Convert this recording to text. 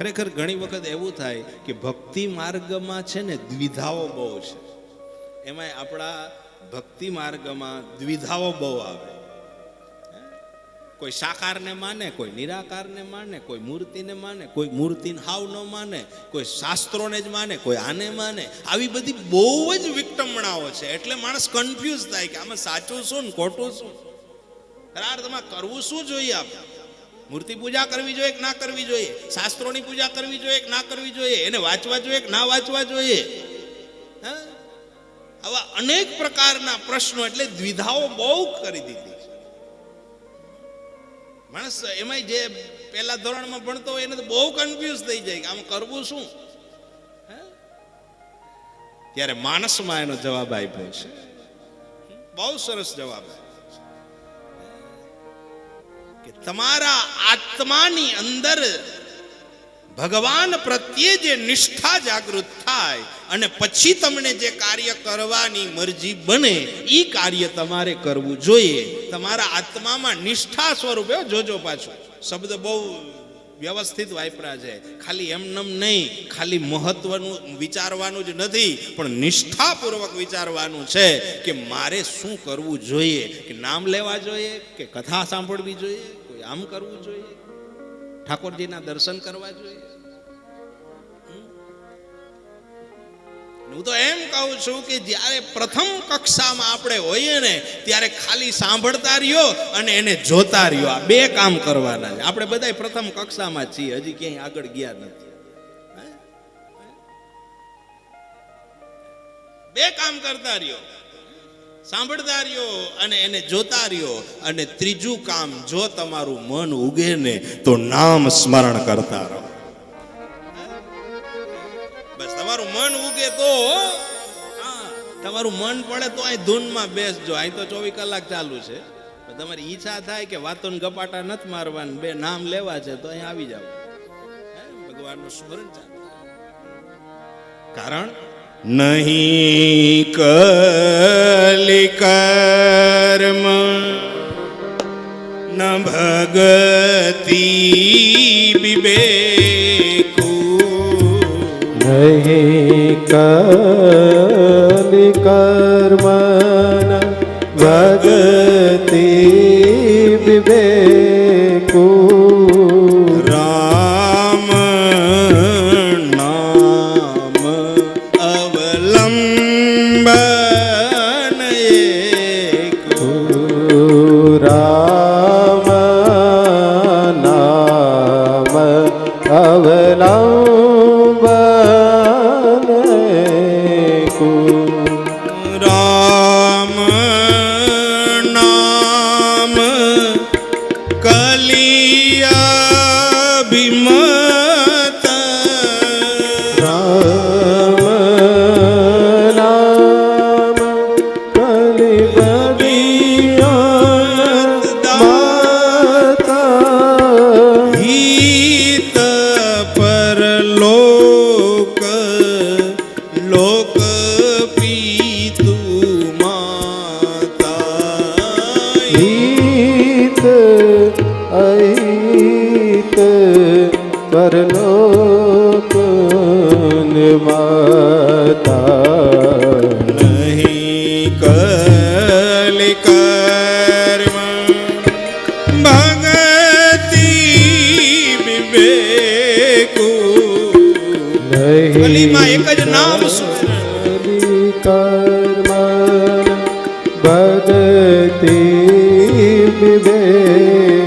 ખરેખર ઘણી વખત એવું થાય કે ભક્તિ માર્ગમાં છે ને દ્વિધાઓ બહુ છે. એમાંય આપણા ભક્તિ માર્ગમાં દ્વિધાઓ બહુ આવે. કોઈ સાકારને માને, કોઈ નિરાકારને માને, કોઈ મૂર્તિને માને, કોઈ મૂર્તિને હાવ ન માને, કોઈ શાસ્ત્રોને જ માને, કોઈ આને માને. આવી બધી બહુ જ વિકટમણાઓ છે. એટલે માણસ કન્ફ્યુઝ થાય કે આમાં સાચું શું ને ખોટું શું? ખરા અર્થમાં કરવું શું જોઈએ આપણે? મૂર્તિ પૂજા કરવી જોઈએ કે ના કરવી જોઈએ? શાસ્ત્રોની પૂજા કરવી જોઈએ કે ના કરવી જોઈએ? એને વાંચવા જોઈએ કે ના વાંચવા જોઈએ? આવા અનેક પ્રકારના પ્રશ્નો એટલે દ્વિધાઓ બહુ કરી દીધી છે. માણસ એમાંય જે પહેલા ધોરણમાં ભણતો હોય એને તો બહુ કન્ફ્યુઝ થઈ જાય કે આમ કરવું શું? ત્યારે માણસમાં એનો જવાબ આપ્યો છે. બહુ સરસ જવાબ આપ્યો. તમારા આત્માની અંદર ભગવાન પ્રત્યે જે નિષ્ઠા જાગૃત થાય અને પછી તમને જે કાર્ય કરવાની મરજી બને એ કાર્ય તમારે કરવું જોઈએ. તમારા આત્મામાં નિષ્ઠા સ્વરૂપે જોજો પાછું. શબ્દ બહુ વ્યવસ્થિત વાપરા છે. ખાલી એમનેમ નહીં, ખાલી મહત્વનું વિચારવાનું જ નથી, પણ નિષ્ઠાપૂર્વક વિચારવાનું છે કે મારે શું કરવું જોઈએ, કે નામ લેવા જોઈએ, કે કથા સાંભળવી જોઈએ આમ કરવું જોઈએ? ઠાકોરજીના દર્શન કરવા જોઈએ? હું તો એમ કહું છું કે જ્યારે પ્રથમ કક્ષામાં આપણે હોઈએ ને, ત્યારે ખાલી સાંભળતા રહ્યો અને એને જોતા રહ્યો. આ બે કામ કરવાના છે. આપણે બધા પ્રથમ કક્ષામાં છીએ. હજી ક્યાંય આગળ ગયા નથી. બે કામ કરતા રહ્યો. સાંભળતા રહ્યો અને એને જોતા રહ્યો અને ત્રીજું કામ, જો તમારું મન ઉગે ને તો નામ સ્મરણ કરતા રહો. બસ, તમારું મન ઉગે તો તમારું મન પડે તો અહીં ધૂનમાં બેસજો અહીં તો ચોવીસ કલાક ચાલુ છે. તમારી ઈચ્છા થાય કે વાતો ગપાટા નથી મારવાનું, બે નામ લેવા છે, તો અહીં આવી જાવ ભગવાનનું સ્મરણ ચાલુ કારણ નહીં કલી કર્મ ન ભગતી વિવેકુ. નહીં કલિ કર્મન ભગતિ વિવેકુ. કલીમાં એક જ કર્મ બદતી વિવેક.